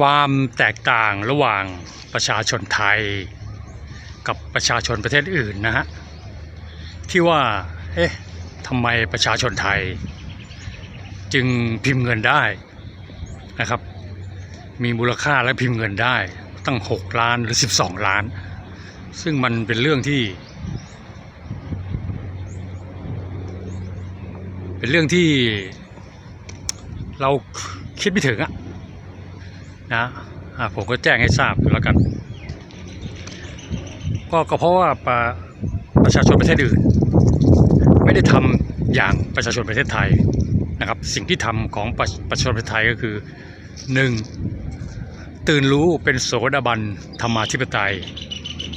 ความแตกต่างระหว่างประชาชนไทย กับประชาชนประเทศอื่นนะฮะที่ว่าเอ๊ะทำไมประชาชนไทย จึงพิมพ์เงินได้นะครับ มีมูลค่าและพิมพ์เงินได้ตั้ง 6 ล้านหรือ 12 ล้าน ซึ่งมันเป็นเรื่องที่ เป็นเรื่องที่เราคิดไม่ถึงอะ นะอะผมก็แจ้งให้ทราบแล้วกัน ก็ก็เพราะว่าประประชาชนประเทศอื่น ไม่ได้ทำอย่างประชาชนประเทศไทยนะครับ สิ่งที่ทำของประประชาชนประเทศไทยก็คือหนึ่งตื่นรู้เป็นโสดาบันธรรมาธิปไตย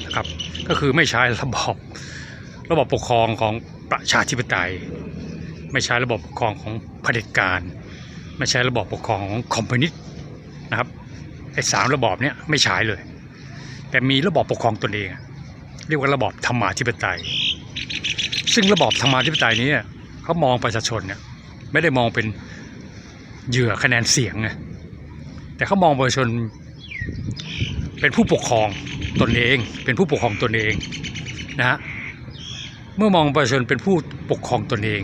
นะครับก็คือไม่ใช้ระบอบระบบปกครองของประชาธิปไตย ไม่ใช้ระบบปกครองของเผด็จการ ไม่ใช้ระบบปกครองของคอมมิวนิสต์ ไอ้สามระบอบเนี้ยไม่ใช้เลย แต่มีระบอบปกครองตนเองเรียกว่าระบอบธรรมาธิปไตย ซึ่งระบอบธรรมาธิปไตยนี้เขามองประชาชนเนี่ยไม่ได้มองเป็นเหยื่อคะแนนเสียงไงแต่เขามองประชาชนเป็นผู้ปกครองตนเอง เป็นผู้ปกครองตนเองนะฮะเมื่อมองประชาชนเป็นผู้ปกครองตนเอง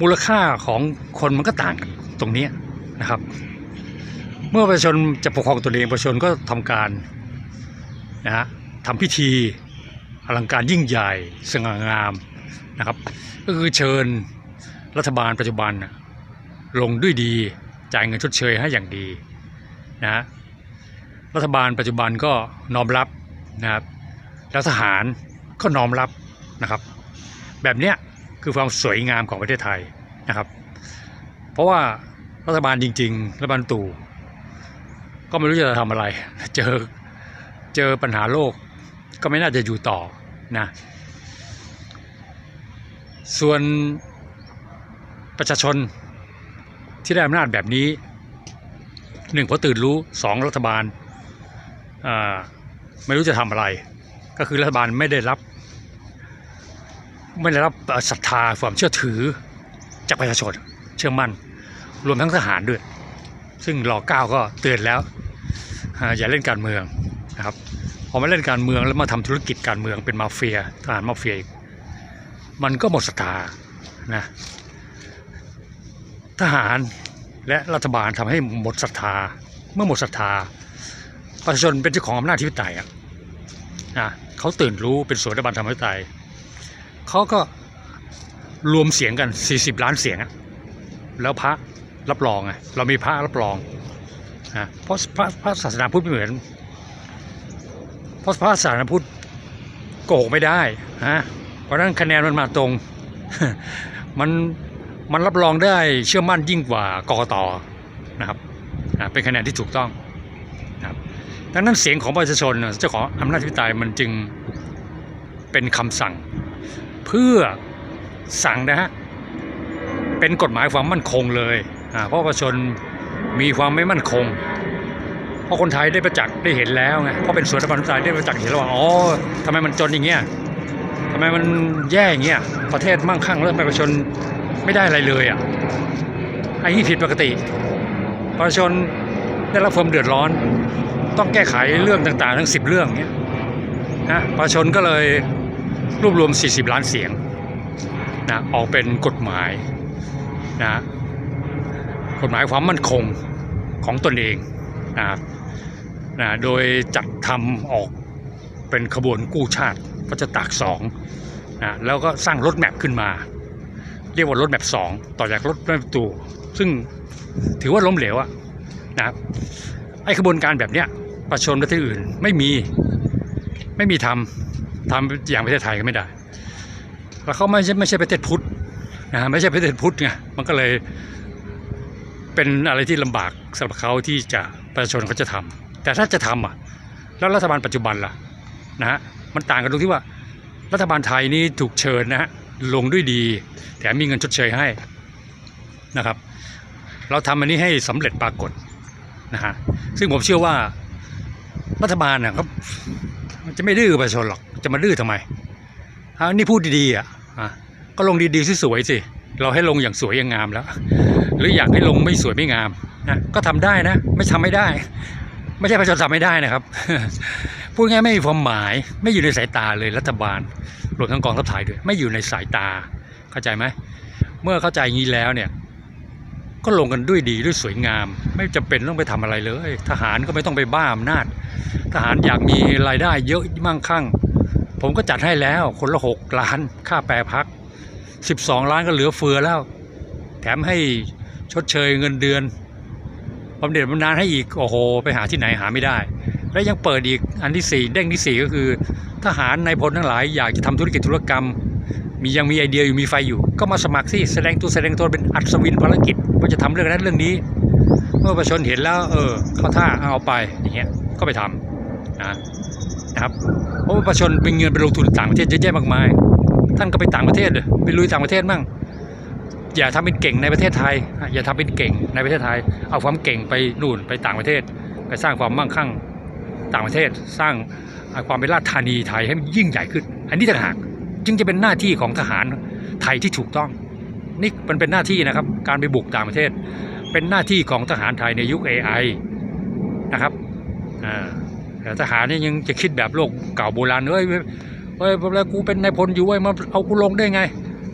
มูลค่าของคนมันก็ต่างกันตรงนี้นะครับ เมื่อประชาชนจะปกครองตนเองประชาชนก็ทำการนะฮะทำพิธีอลังการยิ่งใหญ่สง่างามนะครับ ก็คือเชิญรัฐบาลปัจจุบันลงด้วยดีจ่ายเงินชดเชยให้อย่างดีนะฮะรัฐบาลปัจจุบันก็น้อมรับนะครับแล้วทหารก็น้อมรับนะครับ แบบเนี้ยคือความสวยงามของประเทศไทยนะครับ เพราะว่ารัฐบาลจริง ๆ รัฐบาลตู่ ก็ไม่รู้จะทำอะไร เจอเจอปัญหาโลก ก็ไม่น่าจะอยู่ต่อนะ ส่วนประชาชนที่ได้อำนาจแบบนี้หนึ่งเพราะตื่นรู้สองรัฐบาลาไม่รู้จะทำอะไร ก็คือรัฐบาลไม่ได้รับ ไม่ได้รับศรัทธาความเชื่อถือจากประชาชนเชื่อมั่น รวมทั้งทหารด้วย ซึ่งรอเก้าก็เตือนแล้วอย่าเล่นการเมืองนะครับพอมาเล่นการเมืองแล้วมาทำธุรกิจการเมืองเป็นมาเฟียทหารมาเฟียอีกมันก็หมดศรัทธานะทหารและรัฐบาลทำให้หมดศรัทธา เมื่อหมดศรัทธาประชาชนเป็นเจ้าของอำนาจที่ไตยอะนะเขาตื่นรู้เป็นส่วนรัฐบาลธรรมธิปไตยเขาก็รวมเสียงกัน 40 ล้านเสียงแล้วพระ รับรองไงเรามีพระรับรองนะเพราะพระพระศาสนาพุทธไม่เหมือนเพราะพระศาสนาพุทธโกหกไม่ได้ฮะเพราะนั้นคะแนนมันมาตรง มันมันรับรองได้เชื่อมั่นยิ่งกว่ากกตนะครับเป็นคะแนนที่ถูกต้องนะครับดังนั้นเสียงของประชาชนเจ้าของอำนาจธิปไตยมันจึงเป็นคำสั่ง เพื่อสั่งนะฮะเป็นกฎหมายความมั่นคงเลย เพราะประชาชนมีความไม่มั่นคง เพราะคนไทยได้ประจักษ์ได้เห็นแล้วไงเพราะเป็นส่วนรัฐบาลไทยได้ประจักษ์เห็นแล้วว่าอ๋อทำไมมันจนอย่างเงี้ยทำไมมันแย่อย่างเงี้ยประเทศมั่งคั่งแล้วทำไมประชาชนไม่ได้อะไรเลยอะไอ้นี่ผิดปกติ ประชาชนได้รับความเดือดร้อน ต้องแก้ไขเรื่องต่างๆ ทั้ง 10 เรื่องเงี้ยนะประชาชนก็เลยรวบรวม 40 ล้านเสียงนะออกเป็นกฎหมายนะ กฎหมายความมั่นคงของตนเองนะครับนะโดยจัดทำออกเป็นขบวนกู้ชาติพระจ้าตากสองนะแล้วก็สร้างรถแมพขึ้นมา เรียกว่ารถแมพสองต่อจากรถแมพตูซึ่งถือว่าล้มเหลวอะนะครับไอ้ขบวนการแบบเนี้ยประชนประเทศอื่นไม่มีไม่มีทำทำอย่างประเทศไทยก็ไม่ได้ แล้วเขาไม่ใช่ไม่ใช่ประเทศพุทธนะฮะไม่ใช่ประเทศพุทธไงมันก็เลย เป็นอะไรที่ลำบากสำหรับเขาที่จะประชาชนเขาจะทำแต่ถ้าจะทำอะแล้วรัฐบาลปัจจุบันล่ะนะฮะมันต่างกันตรงที่ว่า รัฐบาลไทยนี่ถูกเชิญนะฮะลงด้วยดีแถมมีเงินชดเชยให้นะครับ เราทำอันนี้ให้สำเร็จปรากฏนะฮะซึ่งผมเชื่อว่ารัฐบาลน่ะเขาจะไม่ดื้อประชาชนหรอกจะมาดื้อทำไมอ่านี่พูดดีๆอะก็ลงดีๆสวยๆสิเราให้ลงอย่างสวยอย่างงามแล้ว หรืออยากให้ลงไม่สวยไม่งามนะก็ทำได้นะ ไม่ทำไม่ได้ ไม่ใช่ประชาชนทำไม่ได้นะครับ พูดง่ายๆไม่มีความหมายไม่อยู่ในสายตาเลยรัฐบาลรวมทั้งกองทัพไทยด้วย ไม่อยู่ในสายตาเข้าใจไหมเมื่อเข้าใจอย่างนี้แล้วเนี่ย ก็ลงกันด้วยดีด้วยสวยงาม ไม่จำเป็นต้องไปทำอะไรเลย ทหารก็ไม่ต้องไปบ้าอำนาจ ทหารอยากมีรายได้เยอะมั่งคั่ง ผมก็จัดให้แล้วคนละหกล้านค่าแปรพักสิบสองล้านก็เหลือเฟือแล้ว แถมให้ ชดเชยเงินเดือนบำเหน็จบำนาญให้อีกโอ้โห ไปหาที่ไหนหาไม่ได้ และยังเปิดอีกอันที่สี่เด้งที่สี่ก็คือ ทหารในายพลทั้งหลายอยากจะทำธุรกิจธุรกรรม มียังมีไอเดียอยู่มีไฟอยู่ ก็มาสมัครสิแสดงตัวแสดงตัวเป็นอัศวินภารกิจว่าจะทำเรื่องนั้นเรื่องนี้ เมื่อประชาชนเห็นแล้ว เออเข้าท่าเอาไปอย่างเงี้ยก็ไปทำนะนะครับเพราะว่าประชาชนเป็นเงินไปลงทุนต่างประเทศเยอะแยะมากมาย ท่านก็ไปต่างประเทศเลยไปลุยต่างประเทศมั่ง อย่าทำเป็นเก่งในประเทศไทย อย่าทำเป็นเก่งในประเทศไทย เอาความเก่งไปนู่นไปต่างประเทศ ไปสร้างความมั่งคั่งต่างประเทศ สร้างความเป็นราชธานีไทยให้มันยิ่งใหญ่ขึ้น อันนี้ต่างหากจึงจะเป็นหน้าที่ของทหารไทยที่ถูกต้อง นี่มันเป็นหน้าที่นะครับ การไปบุกต่างประเทศ เป็นหน้าที่ของทหารไทยในยุค AI นะครับแต่ทหารนี่ยังจะคิดแบบโลกเก่าโบราณเอ้ยเอ้ยแล้วกูเป็นนายพลอยู่เว้ยมาเอากูลงได้ไง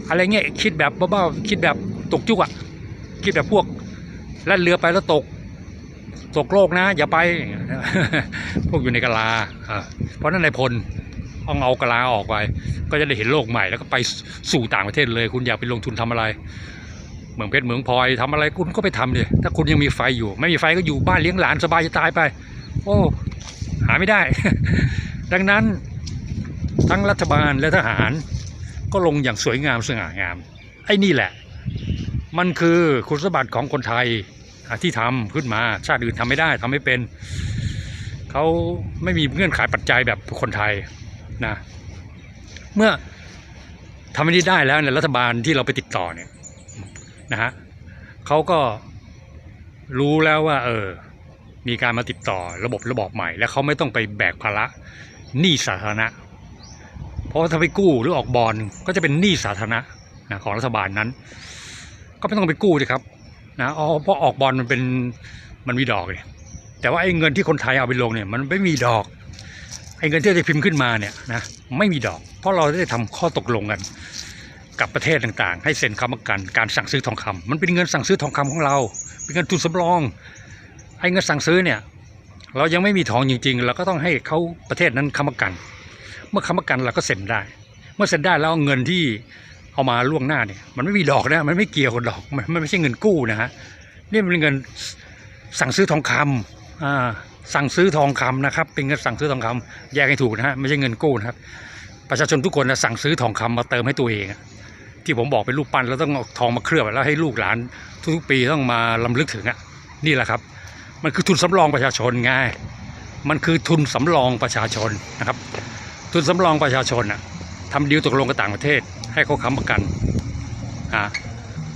อะไรเงี้ยคิดแบบบ้าๆคิดแบบตกจุกอะคิดแบบพวกแล่นเรือไปแล้วตก ตกโลกนะ อย่าไป พวกอยู่ในกะลาเพราะนั้นนายพลต้องเอากะลาออกไป ก็จะได้เห็นโลกใหม่แล้วก็ไปสู่ต่างประเทศเลย คุณอยากไปลงทุนทำอะไร เมืองเพชรเมืองพลอยทำอะไรคุณก็ไปทำเลยถ้าคุณยังมีไฟอยู่ ไม่มีไฟก็อยู่บ้านเลี้ยงหลานสบายจะตายไป โอ้หาไม่ได้ ดังนั้นทั้งรัฐบาลและทหาร ก็ลงอย่างสวยงามสง่างาม ไอ้นี่แหละ มันคือคุณสมบัติของคนไทยที่ทำขึ้นมาชาติอื่นทำไม่ได้ทำไม่เป็น เขาไม่มีเงื่อนไขปัจจัยแบบคนไทยนะเมื่อทำไม่ได้แล้วเนี่ยรัฐบาลที่เราไปติดต่อเนี่ยนะฮะเขาก็รู้แล้วว่า เออ มีการมาติดต่อระบบระบอบใหม่ แล้วเขาไม่ต้องไปแบกภาระหนี้สาธารณะ ราะว่าถ้าไปกู้หรือออกบอลก็จะเป็นหนี้สาธารณะนะของรัฐบาลนั้น ก็ไม่ต้องไปกู้สิครับนะเพราะออกบอลมันเป็นมันมีดอกเลยแต่ว่าไอ้เงินที่คนไทยเอาไปลงเนี่ยมันไม่มีดอกไอ้เงินที่จะพิมพ์ขึ้นมาเนี่ยนะไม่มีดอก เพราะเราได้ทำข้อตกลงกัน กับประเทศต่างๆ ให้เซ็นคำประกันการสั่งซื้อทองคำมันเป็นเงินสั่งซื้อทองคำของเรา เป็นเงินทุนสำรองไอ้เงินสั่งซื้อเนี่ยเรายังไม่มีทองจริงๆเราก็ต้องให้เขาประเทศนั้นค้ำประกัน มื่อค้ำประกันเราก็เซ็นได้ เมื่อเซ็นได้แล้วเอาเงินที่เอามาล่วงหน้าเนี่ย มันไม่มีดอกนะมันไม่เกี่ยวกับดอกมันมันไม่ใช่เงินกู้นะฮะนี่มันเป็นเงินสั่งซื้อทองคำอ่าสั่งซื้อทองคำนะครับ เป็นเงินสั่งซื้อทองคำแยกให้ถูกนะฮะไม่ใช่เงินกู้นะครับ ประชาชนทุกคนนะสั่งซื้อทองคำมาเติมให้ตัวเองที่ผมบอกเป็นรูปปั้นแล้วต้องเอาทองมาเคลือบแล้วให้ลูกหลานทุกๆปีต้องมาลำลึกถึงอะนี่แหละครับ มันคือทุนสำรองประชาชนไงมันคือทุนสำรองประชาชนนะครับ ทุนสำรองประชาชนอะทำดีลตกลงกับต่างประเทศ ให้เขาค้ำประกันอ่า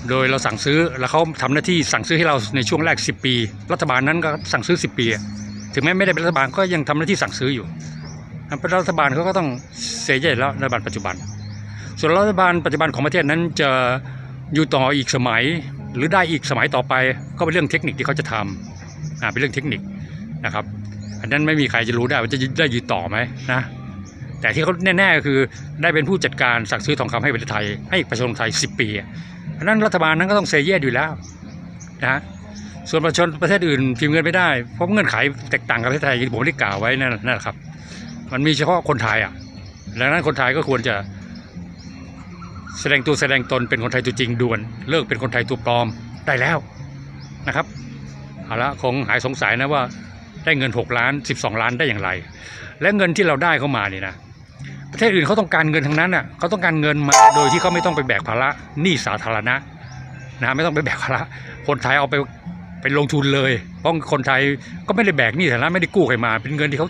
โดยเราสั่งซื้อแล้วเขาทำหน้าที่สั่งซื้อให้เราในช่วงแรก 10 ปี รัฐบาลนั้นก็สั่งซื้อ 10 ปี ถึงแม้ไม่ได้เป็นรัฐบาลก็ยังทำหน้าที่สั่งซื้ออยู่เป็นรัฐบาลเขาก็ต้องเสียใจแล้วรัฐบาลปัจจุบัน ส่วนรัฐบาลปัจจุบันของประเทศนั้นจะอยู่ต่ออีกสมัย หรือได้อีกสมัยต่อไป ก็เป็นเรื่องเทคนิคที่เขาจะทำอ่าเป็นเรื่องเทคนิคนะครับ อันนั้นไม่มีใครจะรู้ได้ว่าจะได้อยู่ต่อไหมนะ แต่ที่เขาแน่ๆก็คือได้เป็นผู้จัดการสั่งซื้อทองคำให้ประเทศไทยให้ประชาชนไทย 10 ปีอะอันนั้นรัฐบาลนั้นก็ต้องเซเยสอยู่แล้วนะฮะส่วนประชาชนประเทศอื่นพิมพ์เงินไม่ได้เพราะเงื่อนไขแตกต่างกับประเทศไทยที่ผมได้กล่าวไว้นั่นนั่นแหละครับ มันมีเฉพาะคนไทยอะดังนั้นคนไทยก็ควรจะ แสดงตัวแสดงตนเป็นคนไทยตัวจริงด่วน เลิกเป็นคนไทยตัวปลอมได้แล้วนะครับเอาละคงหายสงสัยนะว่าได้เงิน 6 ล้าน 12 ล้านได้อย่างไร และเงินที่เราได้เข้ามานี่นะ ประเทศอื่นเขาต้องการเงินทั้งนั้นอะเขาต้องการเงินมาโดยที่เขาไม่ต้องไปแบกภาระหนี้สาธารณะนะไม่ต้องไปแบกภาระคนไทยเอาไปไปลงทุนเลยเพราะคนไทยก็ไม่ได้แบกหนี้สาธารณะไม่ได้กู้ใครมา เป็นเงินที่เขา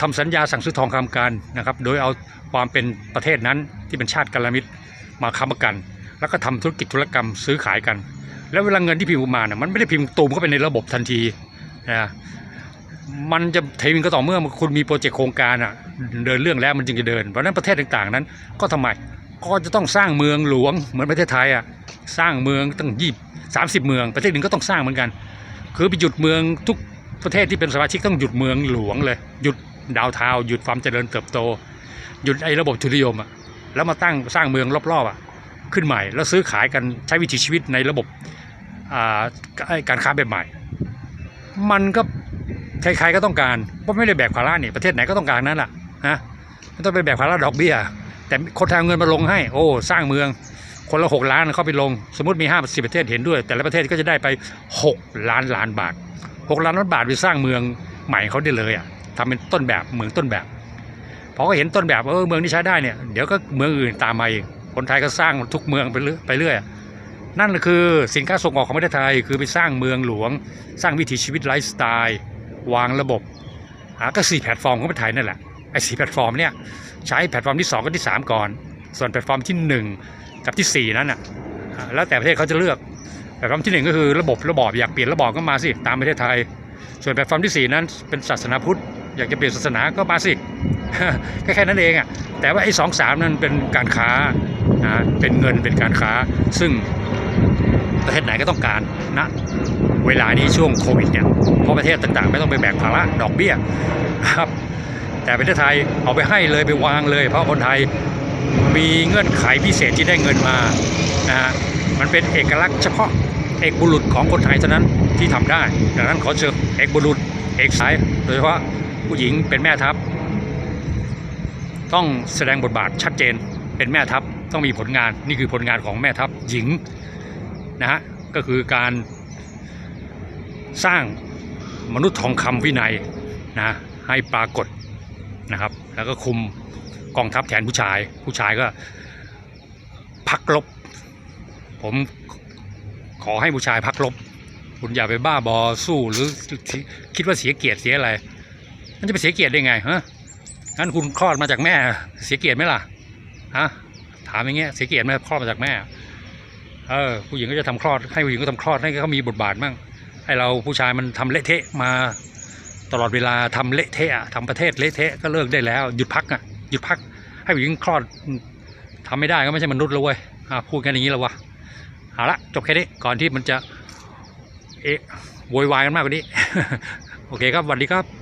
ทำสัญญาสั่งซื้อทองคำกันนะครับ โดยเอาความเป็นประเทศนั้นที่เป็นชาติกัลมิตรมาค้ำประกัน แล้วก็ทำธุรกิจธุรกรรมซื้อขายกัน แล้วเวลาเงินที่พิมพ์ออกมาเนี่ยมันไม่ได้พิมพ์ตูมเข้าไปในระบบทันทีนะ มันจะเทมินก็ต่อเมื่อคุณมีโปรเจกต์โครงการอะเดินเรื่องแล้วมันจึงจะเดิน เพราะนั้นประเทศต่างๆนั้น ก็ทำไมก็จะต้องสร้างเมืองหลวงเหมือนประเทศไทยอะสร้างเมืองตั้งยี่สามสิบเมือง ประเทศหนึ่งก็ต้องสร้างเหมือนกัน คือไปหยุดเมืองทุกประเทศที่เป็นสมาชิกต้องหยุดเมืองหลวงเลยหยุดดาวเทาหยุดความเจริญเติบโต หยุดไอ้ระบบทุนนิยมอะแล้วมาตั้งสร้างเมืองรอบๆอะขึ้นใหม่ แล้วซื้อขายกันใช้วิถีชีวิตในระบบการค้าแบบใหม่ มันก็ ใครๆก็ต้องการเพราะไม่ได้แบกภาระนี่ประเทศไหนก็ต้องการนั่นแหละฮะไม่ต้องไปแบกภาระดอกเบี้ย แต่คนทยเอาเงินมาลงให้ โอ้ สร้างเมือง คนละหกล้านเข้าไปลง สมมติมีห้าสิบประเทศเห็นด้วย แต่ละประเทศก็จะได้ไปหกล้านล้านบาทหกล้านล้านบาทไปสร้างเมืองใหม่เขาได้เลยอะทำเป็นต้นแบบเมืองต้นแบบพอก็เห็นต้นแบบเออเมืองที่ใช้ได้เนี่ยเดี๋ยวก็เมืองอื่นตามมาเองคนไทยก็สร้างทุกเมืองไปเรื่อยไปเรื่อยนั่นคือสินค้าส่งออกของประเทศไทย คือไปสร้างเมืองหลวง สร้างวิถีชีวิตไลฟ์สไตล์ วางระบบอาก็สี่แพลตฟอร์มของประเทศไทยนั่นแหละไอ้สี่แพลตฟอร์มเนี่ยใช้แพลตฟอร์มที่สองกับที่สามก่อน ส่วนแพลตฟอร์มที่หนึ่งกับที่สี่นั้นอะอ่าแล้วแต่ประเทศเขาจะเลือกแพลตฟอร์มที่หนึ่งก็คือระบบระบอบอยากเปลี่ยนระบอบก็มาสิตามประเทศไทย ส่วนแพลตฟอร์มที่สี่นั้นเป็นศาสนาพุทธอยากจะเปลี่ยนศาสนาก็มาสิแค่แค่นั้นเองอะแต่ว่าไอ้สองสามนั้นเป็นการค้านะเป็นเงินเป็นการค้า ซึ่งประเทศไหนก็ต้องการนะ เวลานี้ช่วงโควิดเนี่ยเพราะประเทศต่างๆ ไม่ต้องไปแบกภาระดอกเบี้ยครับ แต่ประเทศไทยเอาไปให้เลยไปวางเลย เพราะคนไทยมีเงื่อนไขพิเศษที่ได้เงินมานะฮะมันเป็นเอกลักษณ์เฉพาะเอกบุรุษของคนไทยเท่านั้นที่ทำได้ดังนั้นขอเชิญเอกบุรุษเอกสาย โดยเฉพาะผู้หญิงเป็นแม่ทัพ ต้องแสดงบทบาทชัดเจนเป็นแม่ทัพต้องมีผลงานนี่คือผลงานของแม่ทัพหญิงนะฮะก็คือการ สร้างมนุษย์ทองคำวินัยนะให้ปรากฏนะครับ แล้วก็คุมกองทัพแทนผู้ชาย ผู้ชายก็พักรบผมขอให้ผู้ชายพักรบคุณอย่าไปบ้าบอสู้หรือคิดว่าเสียเกียรติเสียอะไร มันจะไปเสียเกียรติได้ไงฮะงั้นคุณคลอดมาจากแม่ เสียเกียรติไหมล่ะฮะถามอย่างเงี้ยเสียเกียรติไหมคลอดมาจากแม่เออผู้หญิงก็จะทำคลอดให้ผู้หญิงก็ทำคลอดให้เขามีบทบาทมั่ง ให้เราผู้ชายมันทำเละเทะมาตลอดเวลาทำเละเทะอะทำประเทศเละเทะก็เลิกได้แล้วหยุดพักอะหยุดพัก ให้ผู้หญิงคลอดทำไม่ได้ก็ไม่ใช่มนุษย์แล้วเว้ยพูดกันอย่างนี้แล้ววะเอาละจบแค่นี้ก่อนที่มันจะเอ๊ะโวยวายกันมากกว่านี้ โอเคครับสวัสดีครับ